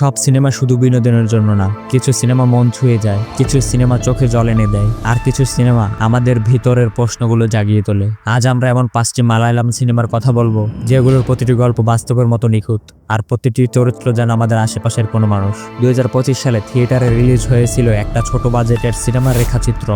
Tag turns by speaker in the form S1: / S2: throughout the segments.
S1: সব সিনেমা শুধু বিনোদনের জন্য না, কিছু সিনেমা মন ছুঁয়ে যায়, কিছু সিনেমা চোখে জল এনে দেয়, আর কিছু সিনেমা আমাদের ভিতরের প্রশ্নগুলো জাগিয়ে তোলে। আজ আমরা এমন পাঁচটি মালায়ালাম সিনেমার কথা বলব, যেগুলোর প্রতিটি গল্প বাস্তবের মতো নিখুঁত। আর প্রতিটি চরিত্র যেন আমাদের আশেপাশের কোনো মানুষ। দুই হাজার পঁচিশ সালে থিয়েটারে রিলিজ হয়েছিল একটা ছোট বাজেটের সিনেমার রেখাচিত্র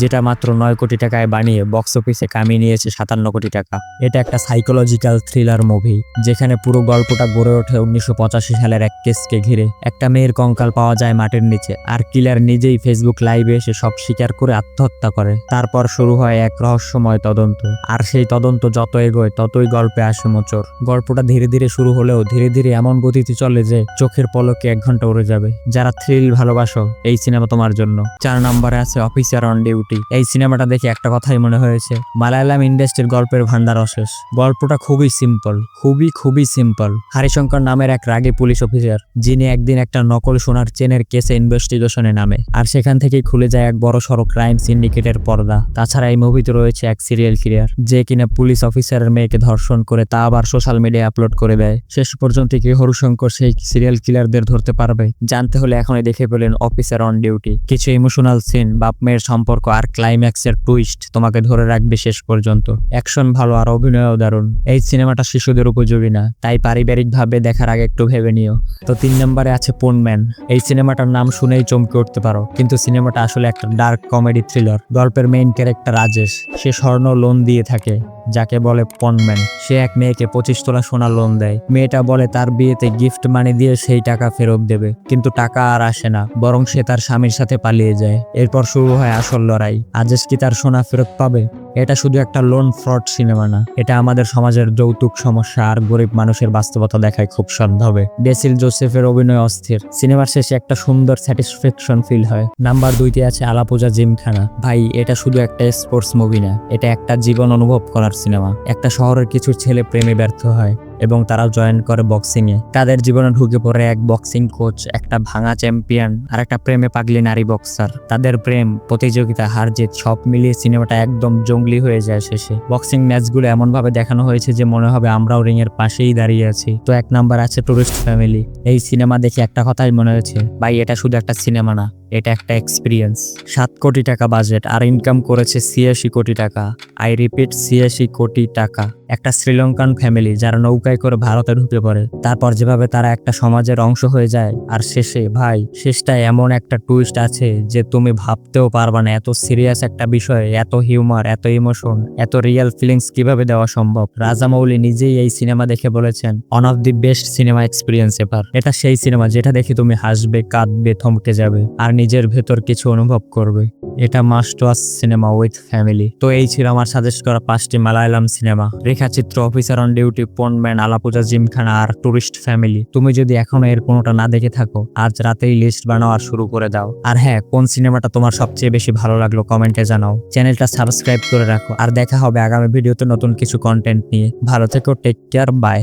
S1: যেটা মাত্র নয় কোটি টাকায় বানিয়ে বক্স অফিসে কামিয়ে নিয়েছে সাতান্ন কোটি টাকা। এটা একটা সাইকোলজিক্যাল থ্রিলার মুভি, যেখানে পুরো গল্পটা গড়ে ওঠে উনিশশো পঁচাশি সালের এক কেসকে ঘিরে। একটা মেয়ের কঙ্কাল পাওয়া যায় মাটির নিচে, আর কিলার নিজেই ফেসবুক লাইভে এসে সব স্বীকার করে আত্মহত্যা করে। তারপর শুরু হয় এক রহস্যময় তদন্ত, আর সেই তদন্ত যত এগোয় ততই গল্পে আসে মোচর গল্পটা ধীরে ধীরে শুরু হলেও ধীরে ধীরে এমন গতিতে চলে যে চোখের পলকে এক ঘণ্টা উড়ে যাবে। যারা থ্রিল ভালোবাসো, এই সিনেমা তোমার জন্য। চার নম্বরে আছে অফিসার অন ডিউটি এই সিনেমাটা দেখে একটা কথাই মনে হয়েছে। মালায়ালাম ইন্ডাস্ট্রির গল্পের ভান্ডার অশেষ। গল্পটা খুবই সিম্পল খুবই খুবই সিম্পল হরিশঙ্কর নামের এক রাগে পুলিশ অফিসার, যিনি একদিন একটা নকল সোনার চেনের কেসে ইনভেস্টিগেশনে নামে, আর সেখান থেকেই খুলে যায় এক বড় সড়ো ক্রাইম সিন্ডিকেটের পর্দা। তাছাড়া এই মুভিতে রয়েছে এক সিরিয়াল কিলিয়ার যে কিনা পুলিশ অফিসারের মেয়েকে ধর্ষণ করে তা আবার সোশ্যাল মিডিয়ায় আপলোড করে দেয়। শেষ পর্যন্ত কি হরুশঙ্কর সেই সিরিয়াল কিলারদের ধরতে পারবে। জানতে হলে এখনই দেখে পেলেন অফিসার অন ডিউটি কিছু ইমোশনাল সিন বাপ মেয়ের সম্পর্ক আর ক্লাইম্যাক্সের টুইস্ট তোমাকে ধরে রাখবে শেষ পর্যন্ত। অ্যাকশন ভালো আর অভিনয়ও দারুণ। এই সিনেমাটা শিশুদের উপযোগী না, তাই পারিবারিকভাবে দেখার আগে একটু ভেবে নিও। তো তিন নম্বরে আছে পোনম্যান এই সিনেমাটার নাম শুনেই চমকে উঠতে পারো, কিন্তু সিনেমাটা আসলে একটা ডার্ক কমেডি থ্রিলার গল্পের মেইন ক্যারেক্টার রাজেশ, সে স্বর্ণ লোন দিয়ে থাকে, যাকে বলে পনম্যান সে এক মেয়েকে পঁচিশ তোলা সোনা লোন দেয়। মেয়েটা বলে তার বিয়েতে গিফট মানি দিয়ে সেই টাকা ফেরত দেবে। কিন্তু টাকা আর আসে না, বরং সে তার স্বামীর সাথে পালিয়ে যায়। এরপর শুরু হয় আসল লড়াই। আজেশ কি তার সোনা ফেরত পাবে? এটা শুধু একটা লোন ফ্রড সিনেমা না। এটা আমাদের সমাজের যৌতুক সমস্যা আর গরিব মানুষের বাস্তবতা দেখায় খুব সৎভাবে ডেসিল জোসেফের অভিনয় অস্থির। সিনেমার শেষে একটা সুন্দর স্যাটিসফ্যাকশন ফিল হয়। নাম্বার দুইতে আছে আলাপূজা জিমখানা। ভাই, এটা শুধু একটা স্পোর্টস মুভি না। এটা একটা জীবন অনুভব করার সিনেমা একটা শহরের কিছু ছেলে প্রেমে ব্যর্থ হয়। এবং তারা জয়েন করে বক্সিং এ তাদের জীবনে ঢুকে পড়ে এক বক্সিং কোচ একটা ভাঙা চ্যাম্পিয়ন আর একটা প্রেমে পাগলি নারী বক্সার তাদের প্রেম, প্রতিযোগিতা, হার জিত, সব মিলিয়ে সিনেমাটা একদম জঙ্গলি হয়ে যায় শেষে। বক্সিং ম্যাচগুলো এমন ভাবে দেখানো হয়েছে যে মনে হবে আমরাও রিং এর পাশেই দাঁড়িয়ে আছি। তো এক নাম্বার আছে টুরিস্ট ফ্যামিলি এই সিনেমা দেখে একটা কথাই মনে হয়েছে, ভাই, এটা শুধু একটা সিনেমা না। এটা একটা এক্সপিরিয়েন্স সাত কোটি টাকা বাজেট আর ইনকাম করেছে ছিয়াশি কোটি টাকা। আই রিপিট ছিয়াশি কোটি টাকা। একটা শ্রীলঙ্কান ফ্যামিলি যারা নৌকায় করে ভারতে ঢুকে পড়ে, তারপর যেভাবে তারা একটা সমাজের অংশ হয়ে যায়, আর শেষে, ভাই, শেষটায় এমন একটা টুইস্ট আছে যে তুমি ভাবতেও পারবা না, এত সিরিয়াস একটা বিষয়, এত হিউমার এত ইমোশন এত রিয়েল ফিলিংস কীভাবে দেওয়া সম্ভব? রাজামৌলি নিজেই এই সিনেমা দেখে বলেছেন one of the best cinema experience এবার এটা সেই সিনেমা যেটা দেখে তুমি হাসবে, কাঁদবে, থমকে যাবে। আর নিজের ভেতর কিছু অনুভব করবে। এটা must watch cinema with family তো এই ছিল আমার সাজেস্ট করা পাঁচটি Malayalam cinema Rekhachithram officer on duty Ponman Alappuzha, gymkhana R tourist family তুমি যদি এখনও এর কোনোটা না দেখে থাকো, আজ রাতেই লিস্ট বানাও আর শুরু করে দাও। আর হ্যাঁ কোন সিনেমাটা তোমার সবচেয়ে বেশি ভালো লাগল কমেন্টে জানাও। চ্যানেলটা সাবস্ক্রাইব করে রাখো। আর দেখা হবে আগামী ভিডিওতে নতুন কিছু কন্টেন্ট নিয়ে। ভালো থেকো টেক কেয়ার বাই